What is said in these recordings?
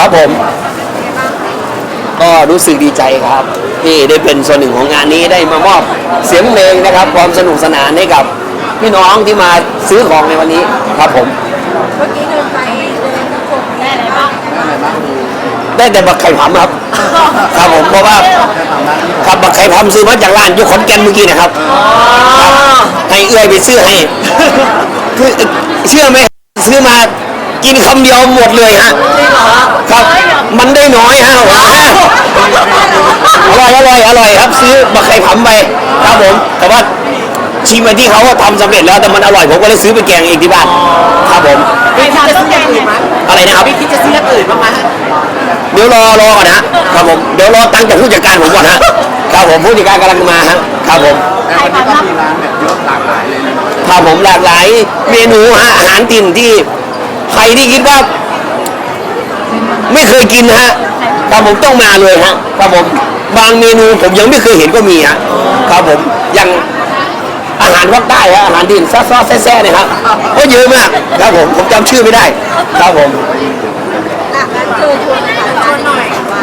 ครับผม ก็รู้สึกดีใจครับ ที่ได้เป็นส่วนหนึ่งของงานนี้ได้มามอบเสียงเพลงนะครับ ความสนุกสนานให้กับพี่น้องที่มาซื้อของในวันนี้ครับผม เมื่อกี้เดินไปเดินชมได้อะไรบ้างได้แต่บักไข่ผำครับ ครับผมเพราะว่าครับบักไข่ผำซื้อมาจากร้านอยุคขอนแก่นเมื่อกี้นะครับครับให้เอื้อยไปซื้อให้คือเชื่อไหมซื้อมา กินคำเดียวหมดเลยฮะครับมันได้น้อยฮะผมอร่อยอร่อยอร่อยครับซื้อบักไข่ผำไปครับผม แต่ว่าชิมไปที่เขาทำสำเร็จแล้วแต่มันอร่อยผมก็เลยซื้อไปแกงเองที่บ้านครับผมไปทำต้องแกงไหมอะไรนะครับคิดจะซื้ออย่างอื่นบ้างไหมเดี๋ยวรอรอก่อนนะครับผมเดี๋ยวรอตั้งจากผู้จัดการผมก่อนฮะครับผมผู้จัดการกำลังมาฮะครับผมแต่วันนี้ก็มีร้านแบบเยอะหลากหลายเลยนะครับผมหลากหลายเมนูฮะอาหารถิ่นที่ ใครที่คิดว่า ไม่เคยกินนะฮะครับผมต้องมาเลยฮะครับผมบางเมนูผมยังไม่เคยเห็นก็มีฮะครับผมอย่างอาหารภาคใต้ฮะอาหารถิ่นซอสๆแซ่ๆเนี่ยครับก็เยอะมากครับผมผมจำชื่อไม่ได้ ครับผมอะงั้นคือชวนชวนหน่อยว่า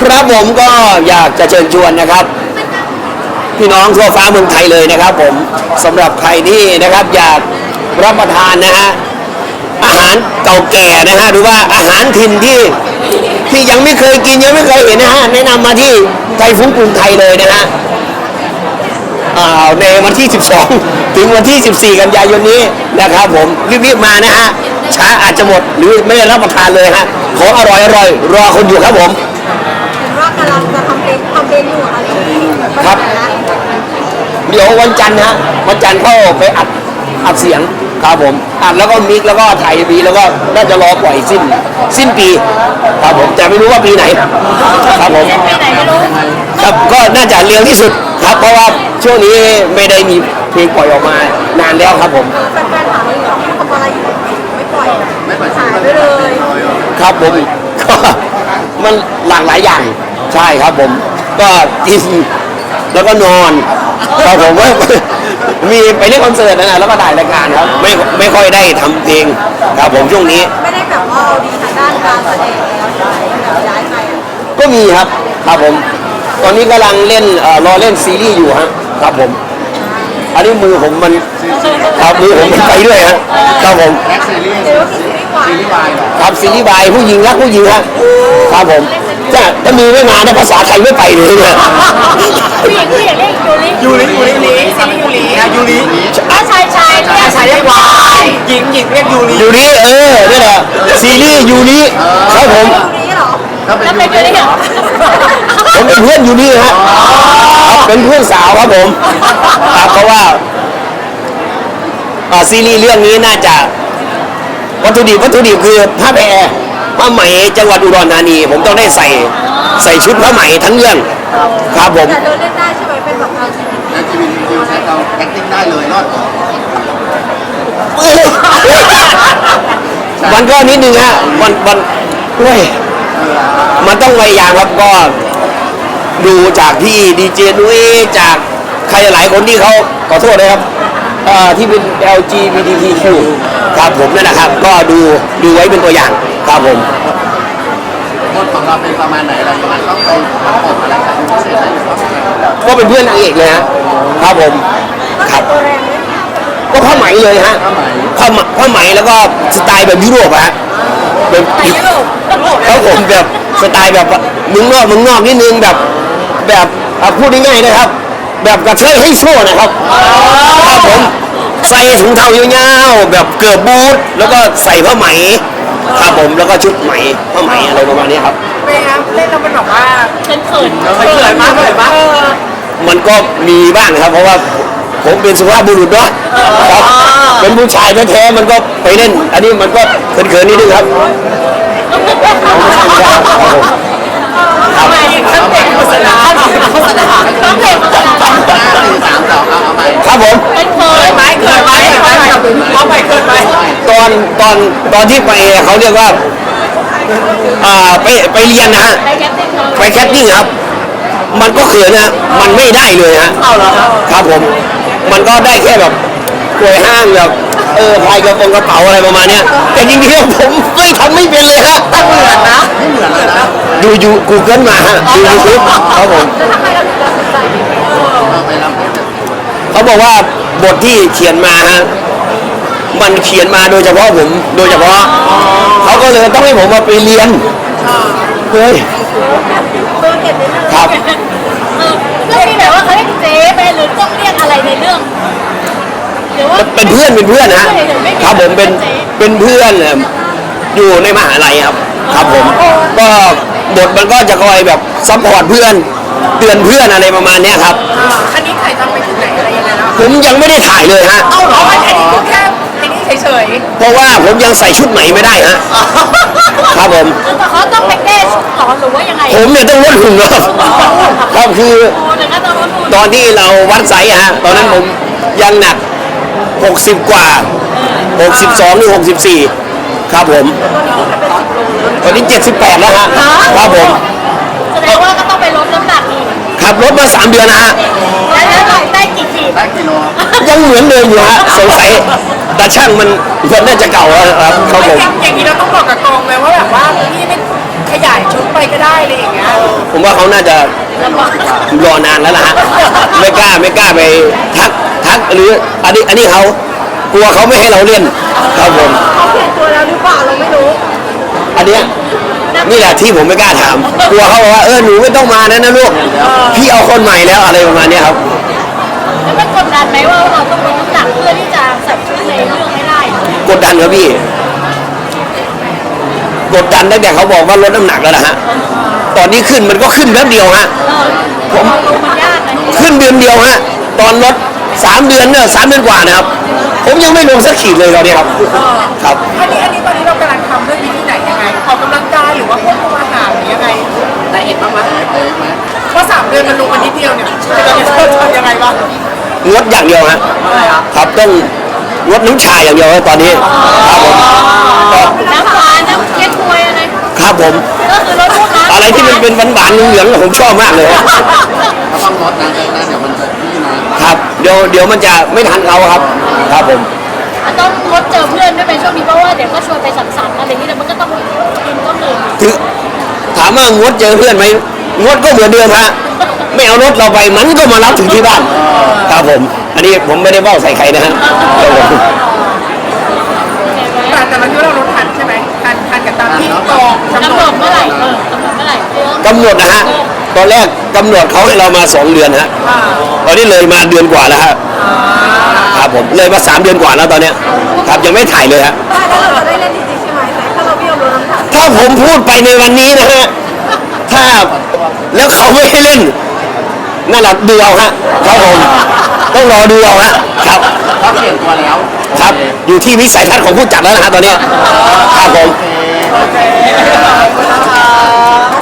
ครับผมก็อยากจะเชิญชวนนะครับพี่น้องทั่วฟ้าเมืองไทยเลยนะครับ ผมสำหรับใครที่นะครับอยากรับประทานนะฮะ อาหารเก่าแก่นะฮะหรือว่าอาหารถิ่นที่ที่ยังไม่เคยกินยังไม่เคยเห็นนะฮะแนะนำมาที่ไทยฟุ้งกรุงไทยเลยนะฮะอ่าในวันที่ 12 ถึงวันที่ 14 กันยายนนี้นะครับผมรีบๆมานะฮะช้าอาจจะหมดหรือไม่ได้รับประทานเลยฮะของอร่อยอร่อยๆรอคนอยู่ครับผมเห็นว่ากำลังจะทำเป็นทำเป็นอยู่อะไรที่ครับ เดี๋ยววันจันทร์นะฮะวันจันทร์เข้าไปอัด อัดเสียงครับผมอัดแล้วก็มิกแล้วก็ถ่ายบีแล้วก็น่าจะรอปล่อยสิ้น สิ้นปี ครับผมแต่ไม่รู้ว่าปีไหน ครับผมไปไหนไม่รู้ครับก็น่าจะเร็วที่สุดครับเพราะว่าช่วงนี้ไม่ได้มีเพลงปล่อยออกมานานแล้วครับผมแฟนๆถามเลยว่าทำอะไรอยู่ไม่ปล่อยถ่ายไปเลยครับผมก็มันหลากหลายอย่างใช่ครับผม ก็กินแล้วก็นอนครับผมว่า มีไปเล่นคอนเสิร์ตนะแล้วก็ถ่ายรายการครับ ไม่ไม่ค่อยได้ทำเพลงครับผมช่วงนี้ ไม่ได้แบบว่าเอาดีทางด้านการแสดงแล้วย้ายแบบย้ายไปอะก็มีครับครับผม ตอนนี้กำลังเล่นเอ่อรอเล่นซีรีส์อยู่ฮะครับผม อันนี้มือผมมันครับมือผมมันไปด้วยฮะครับผมแบ็กซีรีส์เดี๋ยวว่าซีรีส์วายซีรีส์วายเหรอครับซีรีส์บายผู้หญิงรักผู้หญิงฮะครับผมถ้าถ้ามีไม่มาเนี่ยภาษาไทยไม่ไปเลยเนี่ยผู้หญิงผู้หญิงเรียกยูริยูริยูริ ยูริซีรีส์ยูรินะยูริอะชายชายเรียกชายเรียกวายหญิงหญิงเรียกยูริยูริเออนี่แหละซีรีส์ยูริครับผมยูริเหรอถ้าเป็นแล้วยูเป็นยูริริเหรอผมเป็นเพื่อนยูริฮะครับเป็นเพื่อนสาวครับผมครับเพราะว่าอ่าซีรีส์เรื่องนี้น่าจะวัตถุดิบวัตถุดิบคือผ้าแพรผ้าไหมจังหวัดอุดรธานี ผมต้องได้ใส่ใส่ชุดผ้าไหมทั้งเรื่อง ครับผมแต่เธอเล่นได้ใช่ไหมเป็นแบบ LGBT แล้วจีวินคิวใช้เราแอคติ้งได้เลยรอด มันก็นิดนึงฮะมันมันเฮ้ยมันต้องพยายามครับก็ดูจากที่ดีเจนุ้ยจากใครหลายคนที่เขาขอโทษนะครับเอ่อที่เป็น LGBTQ ครับผมนั่นนะครับ ก็ดูดูไว้เป็นตัวอย่างครับผม บทของเราเป็นประมาณไหนอะไรประมาณต้องไปประกอบอะไรกันพิเศษอะไรหรือว่าก็เป็นเพื่อนนางเอกเลยฮะครับผมครับตัวแรงไหม ก็ผ้าไหมเลยฮะผ้าไหมผ้าไหมผ้าไหมแล้วก็สไตล์แบบยุโรปอะฮะเป็นยุโรปครับผมแบบสไตล์แบบเมึงนอกเมึงนอกนิดนึงแบบแบบอะพูดง่ายๆนะครับ แบบกระเทยให้โซ่นะครับครับผมใส่ถุงเท้ายาวๆแบบเกือบบูทแล้วก็ใส่ผ้าไหมครับผมแล้วก็ชุดไหมผ้าไหมอะไรประมาณนี้ครับเป็นไงเล่นแล้วมันแบบว่าเขินเขินเขินมากเขินมากมันก็มีบ้างนะครับ เพราะว่า ผมเป็นสุภาพบุรุษเนาะครับเป็นผู้ชายแท้ๆมันก็ไปเล่น อันนี้มันก็เขินๆนิดนึงครับครับผมทำไมตั้งแต่โฆษณาโฆษณาตั้งแต่โฆษณาห้าสี่สามสองเอาเอาใหม่ครับผมเป็นเขินไหมเขินไหมเอาไปเขินไหมตอนตอนตอนที่ไปเขาเรียกว่าอ่าไปไปเรียนนะฮะไปแคปติ้งไปแคปติ้งครับ มันก็เขินนะมันไม่ได้เลยฮะเอาเหรอครับครับผม มันก็ได้แค่แบบป่วยห้างแบบเออพายกระโปรงกระเป๋าอะไรประมาณเนี้ยแต่จริงๆผมไม่ทำไม่เป็นเลยฮะแต่เหมือนนะไม่เหมือนเลยนะดูยูกูเกิลมาฮะดูยูทูบครับผมแล้วทำไมเราถึงตัดสินใจไปเป็นเราไปรับเนี่ยเขาบอกว่าบทที่เขียนมาฮะมันเขียนมาโดยเฉพาะผม โดยเฉพาะเขาก็เลยต้องให้ผมมาไปเรียนเฮ้ยเบอร์เก็บในเรื่องครับเออเรื่องนี้แบบว่าเขาเรียกเจ๊ไปหรือ ต้องเรียกอะไรในเรื่องหรือว่าเป็นเพื่อนเป็นเพื่อนนะฮะครับผมเป็นเป็นเพื่อนเอ่ออยู่ในมหาลัยครับครับผมก็บทมันก็จะคอยแบบซัพพอร์ตเพื่อน เตือนเพื่อนอะไรประมาณเนี้ยครับอันนี้ถ่ายทำไปถึงไหนอะไรยังไงแล้วผมยังไม่ได้ถ่ายเลยฮะเอาเหรออันนี้คือแค่อันนี้เฉยเพราะว่าผมยังใส่ชุดไหนไม่ได้ฮะๆครับผมแต่เขาต้องไปแก้ชุด หรอหรือว่ายังไงผมเนี่ยต้องลดหุ่นครับครับคือโอ้เดี๋ยวก็ต้องลดหุ่นตอนที่เราวัดไซส์ฮะตอนนั้นผมยังหนัก 60 กว่า 62หรือ64 ครับผม ตอนนี้ 78 แล้วฮะครับผม แสดงว่าก็ต้องไปลดน้ำหนักอีกขับรถมา 3 เดือนนะฮะ แล้วแล้วเราได้กี่ขีดได้กิโลยังเหมือนเดิมอยู่ฮะ สงสัยแต่ช่างมันมันน่าจะเก่าแล้วครับครับผม อย่างนี้เราต้องบอกกับกองเลยว่าแบบว่าพี่ไม่ ขยายชุดไปก็ได้อะไรอย่างเงี้ยผมว่าเขาน่าจะแล้วก็รอนานแล้วนะฮะไม่กล้าไม่กล้าไปทักทักหรืออันนี้อันนี้เขากลัวเขาไม่ให้เราเล่นครับผมเขาเปลี่ยนตัวแล้วหรือเปล่าเราไม่รู้ อันเนี้ยนี่แหละที่ผมไม่กล้าถามกลัวเขาบอกว่าเออหนูไม่ต้องมานะนะลูกพี่เอาคนใหม่แล้วอะไรประมาณเนี้ยครับแล้วมันกดดันไหมว่าเราต้องลดน้ำหนักเพื่อที่จะใส่ชุดในเรื่องให้ได้กดดันครับพี่ กดดันตั้งแต่เขาบอกว่าลดน้ำหนักแล้วนะฮะ ตอนนี้ขึ้นมันก็ขึ้นแป๊บเดียวฮะเออผมลงมันยากนะขึ้นเดือนเดียวฮะ ตอนลดสามเดือนเนี่ยสามเดือนกว่านะครับ ผมยังไม่ลงสักขีดเลยตอนนี้ครับ ครับ อันนี้อันนี้ตอนนี้เรากำลังทำด้วยวิธีไหนยังไงออกกำลังกายหรือว่าควบคุมอาหารหรือยังไงละเอียดบ้างไหมเป๊ะไหมเพราะสามเดือนมันลงมานิดเดียวเนี่ยเราจะทำยังไงบ้างงดอย่างเดียวฮะครับต้องงดน้ำชาอย่างเดียวฮะตอนนี้ครับผมครับน้ำปลา ครับผม ก็คือลดพวกนั้นอะไรที่มันเป็นหวานๆเหลืองๆผมชอบมากเลยฮะก็ต้องลดนะนะเดี๋ยวมันจะพี่นะครับ เดี๋ยวเดี๋ยวมันจะไม่ทันเขาครับ ครับผมต้องงดเจอเพื่อนด้วยเป็นช่วงนี้เพราะว่าเดี๋ยวก็ชวนไปสังสรรค์อะไรอย่างนี้แต่มันก็ต้องกินต้องดื่มถือถามว่างดเจอเพื่อนไหมงดก็เหมือนเดิมฮะไม่เอารถเราไปมันก็มารับถึงที่บ้านครับผม อันนี้ผมไม่ได้บอกใส่ใครนะฮะครับผม แต่แต่เราคิดว่าเรา ตามที่กองกำหนดเมื่อไหร่เออกำหนดเมื่อไหร่กำหนดนะฮะ ตอนแรกกำหนดเขาให้เรามาสองเดือนฮะ ตอนนี้เลยมาเดือนกว่าแล้วฮะครับผมเลยมาสามเดือนกว่าแล้วตอนเนี้ยครับยังไม่ถ่ายเลยฮะ ถ้าเราจะได้เล่นจริงๆใช่ไหมถ้าเราไม่ยอมลดน้ำหนักถ้าผมพูดไปในวันนี้นะฮะ ถ้าแล้วเขาไม่ให้เล่นนั่นแหละดูเอาฮะครับผมต้องรอดูเอาฮะครับ เขาเปลี่ยนตัวแล้วครับอยู่ที่วิสัยทัศน์ของผู้จัดแล้วนะฮะตอนเนี้ยครับผม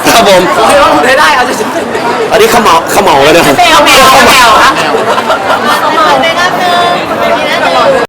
ครับผมคิดว่าคุณได้ได้เอาจะ อันนี้เขาเหมาเขาเหมาเลยนะแมวแมวแมวฮะ